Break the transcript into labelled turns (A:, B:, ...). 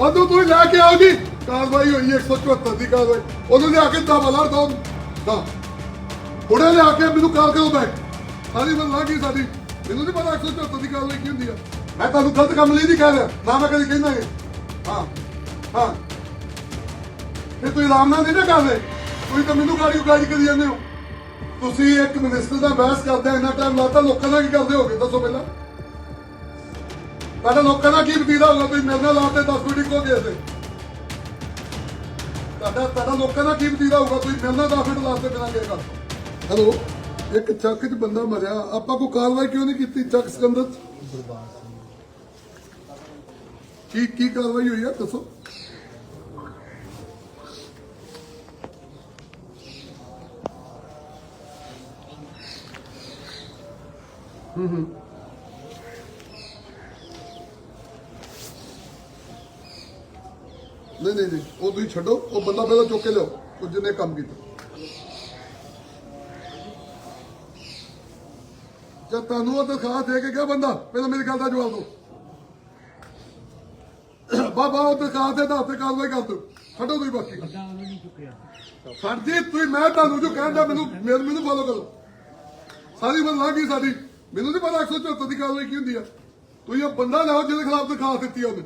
A: ਉਦੋਂ ਤੁਸੀਂ ਲੈ ਕੇ ਆਓ ਕਾਰਵਾਈ ਹੋਈ ਹੈ 174 ਦੀ ਕਾਰਵਾਈ। ਉਦੋਂ ਲਿਆ ਕੇ ਦਾ ਬਲਾ ਦੋ ਦਾ। ਹੁਣੇ ਲਿਆ ਕੇ ਮੈਨੂੰ ਕਾਲ ਕਰੋ ਬੈਕ। ਸਾਰੀ ਬੰਦ ਲੱਗੀ ਸਾਡੀ। ਮੈਨੂੰ ਨਹੀਂ ਪਤਾ 174 ਦੀ ਕਾਰਵਾਈ ਕੀ ਹੁੰਦੀ ਆ। ਮੈਂ ਤੁਹਾਨੂੰ ਗਲਤ ਕੰਮ ਲਈ ਨਹੀਂ ਕਹਿ ਰਿਹਾ। ਨਾ ਮੈਂ ਕਦੀ ਕਹਿੰਦਾ ਇਹ। ਹਾਂ ਹਾਂ। ਫਿਰ ਤੁਸੀਂ ਆਰਾਮ ਨਾਲ ਨਹੀਂ ਨਾ ਕਰਦੇ ਤੁਸੀਂ ਤਾਂ ਮੈਨੂੰ ਗਾੜੀ ਉਗਾੜੀ ਕਰੀ ਜਾਂਦੇ ਹੋ। ਤੁਸੀਂ ਇੱਕ ਮਿਨਿਸਟਰ ਦਾ ਬਹਿਸ ਕਰਦੇ ਆ ਇੰਨਾ ਟਾਈਮ ਲਾਤਾ, ਲੋਕਾਂ ਦਾ ਕੀ ਕਰਦੇ ਹੋਗੇ? ਦੱਸੋ ਪਹਿਲਾਂ। ਤੁਹਾਡੇ ਲੋਕਾਂ ਦਾ ਕੀ ਵਤੀਰਾ ਹੋਊਗਾ ਤੁਸੀਂ ਮੇਰੇ ਨਾਲ ਲਾਤੇ 10 ਮਿੰਟ ਇੱਕੋ ਗਏ ਤੇ। ਤੁਹਾਡਾ ਤੁਹਾਡਾ ਲੋਕਾਂ ਦਾ ਕੀ ਵਤੀਰਾ ਹੋਊਗਾ? ਤੁਸੀਂ ਮੇਰੇ ਨਾਲ 10 ਮਿੰਟ ਲਾਤੇ ਬਿਨਾਂ ਗਏ ਗੱਲ। ਹੈਲੋ, ਇੱਕ ਚੱਕ 'ਚ ਬੰਦਾ ਮਰਿਆ। ਆਪਾਂ ਕੋਈ ਕਾਰਵਾਈ ਕਿਉਂ ਨਹੀਂ ਕੀਤੀ ਚੱਕ ਸਿਕੰਦਰ ਕੀ ਕੀ ਕਾਰਵਾਈ ਹੋਈ ਆ? ਦੱਸੋ। ਨਹੀਂ ਨਹੀਂ ਨਹੀਂ ਉਹ ਤੁਸੀਂ ਛੱਡੋ ਉਹ ਬੰਦਾ ਪਹਿਲਾਂ ਚੁੱਕ ਕੇ ਲਿਓ ਉਹ ਜਿਹਨੇ ਕੰਮ ਕੀਤਾ। ਜਦ ਤੁਹਾਨੂੰ ਉਹ ਦਰਖਾਸਤ ਦੇ ਕੇ ਗਿਆ ਬੰਦਾ ਪਹਿਲਾਂ ਮੇਰੀ ਗੱਲ ਦਾ ਜਵਾਬ ਦਿਓ। ਬਾਬਾ ਉਹ ਦਰਖਾਸਤ ਦੇ ਦਾਤੇ ਕਾਰਵਾਈ ਕਰ ਦਿਓ। ਛੱਡੋ ਤੁਸੀਂ ਬਾਕੀ। ਸਰ ਜੀ ਤੁਸੀਂ ਮੈਂ ਤੁਹਾਨੂੰ ਜੋ ਕਹਿੰਦਾ ਮੈਨੂੰ ਮੈਨੂੰ ਮੈਨੂੰ ਫੋਲੋ ਕਰੋ। ਸਾਰੀ ਬੰਦ ਲੱਗੀ ਸਾਡੀ। ਮੈਨੂੰ ਨਹੀਂ ਪਤਾ 174 ਦੀ ਕਾਰਵਾਈ ਕੀ ਹੁੰਦੀ ਆ। ਤੁਸੀਂ ਉਹ ਬੰਦਾ ਲਾਓ ਜਿਹਦੇ ਖਿਲਾਫ ਦਰਖਾਸਤ ਦਿੱਤੀ ਉਹਨੇ।